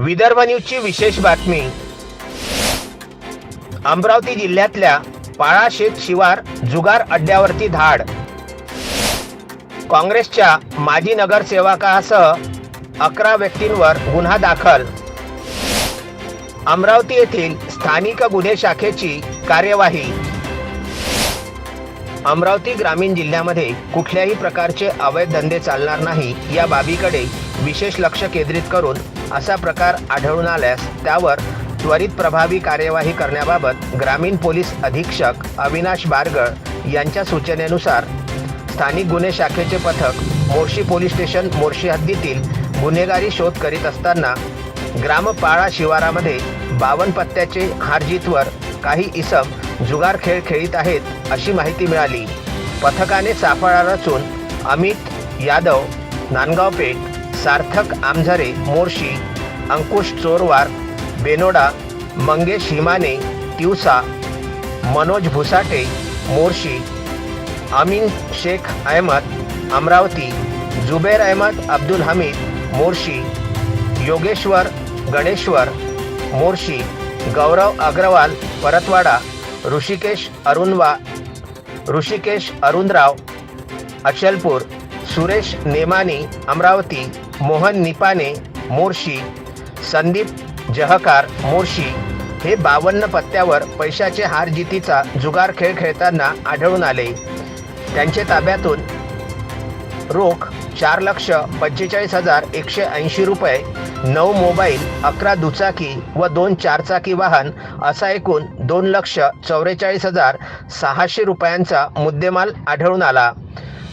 विदर्भ न्यूजची विशेष बातमी. अमरावती जिल्ह्यातल्या पाळाशेत शिवार जुगार अड्ड्यावरती धाड. काँग्रेसच्या माजी नगरसेवकासह अकरा व्यक्तींवर गुन्हा दाखल. अमरावती येथील स्थानिक गुन्हे शाखेची कार्यवाही. अमरावती ग्रामीण जिल्ह्यामध्ये कुठल्याही प्रकारचे अवैध धंदे चालणार नाही या बाबीकडे विशेष लक्ष केंद्रित करून असा प्रकार आढळून आल्यास त्यावर त्वरित प्रभावी कार्यवाही करण्याबाबत ग्रामीण पोलीस अधीक्षक अविनाश बारगळ यांच्या सूचनेनुसार स्थानिक गुन्हे शाखेचे पथक मोर्शी पोलीस स्टेशन मोर्शी हद्दीतील गुन्हेगारी शोध करीत असताना ग्रामपाळा शिवारामध्ये बावन पत्त्याचे हारजीतवर काही इसम जुगार खेळ खेळीत आहेत अशी माहिती मिळाली. पथकाने सापळा रचून अमित यादव नांदगाव पेठ सार्थक आमझरे मोर्शी अंकुश चोरवार बेनोडा मंगेश हिमाने तिवसा मनोज भुसाटे मोर्शी अमीन शेख अहमद अमरावती जुबेर अहमद अब्दुल हमीद मोर्शी योगेश्वर गणेश्वर मोर्शी गौरव अग्रवाल परतवाडा ऋषिकेश अरुणवा ऋषिकेश अरुणराव अचलपूर सुरेश नेमानी अमरावती मोहन निपाने मोर्शी संदीप जहकार मोर्शी हे बावन्न पत्त्यावर पैशाचे हारजितीचा जुगार खेळ खेळताना आढळून आले. त्यांच्या ताब्यातून रोख चार लक्ष पंचेचाळीस हजार एकशे ऐंशी रुपये नऊ मोबाईल अकरा दुचाकी व दोन चारचाकी वाहन असा एकूण दोन लक्ष चौवेचाळीस हजार सहाशे रुपयांचा मुद्देमाल आढळून आला.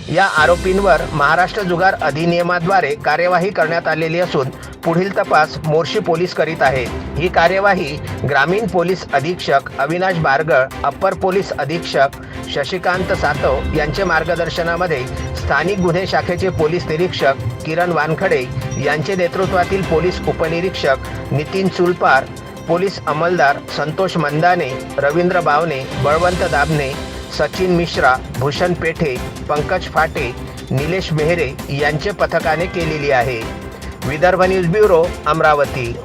या आरोपींवर महाराष्ट्र जुगार अधिनियमाद्वारे कार्यवाही करण्यात आलेली असून पुढील तपास मोर्शी पोलीस करीत आहे ही कार्यवाही ग्रामीण पोलीस अधीक्षक अविनाश बारगळ अप्पर पोलीस अधीक्षक शशिकांत सातव यांचे मार्गदर्शनामध्ये स्थानिक गुन्हे शाखेचे पोलीस निरीक्षक किरण वानखडे यांचे नेतृत्वातील पोलीस उपनिरीक्षक नितीन चुलपार पोलीस अंमलदार संतोष मंदाने रवींद्र बावने बळवंत दाबने सचिन मिश्रा भूषण पेठे पंकज फाटे निलेश मेहरे यांचे पथकाने केलेली आहे. Vidarbha news bureau Amravati.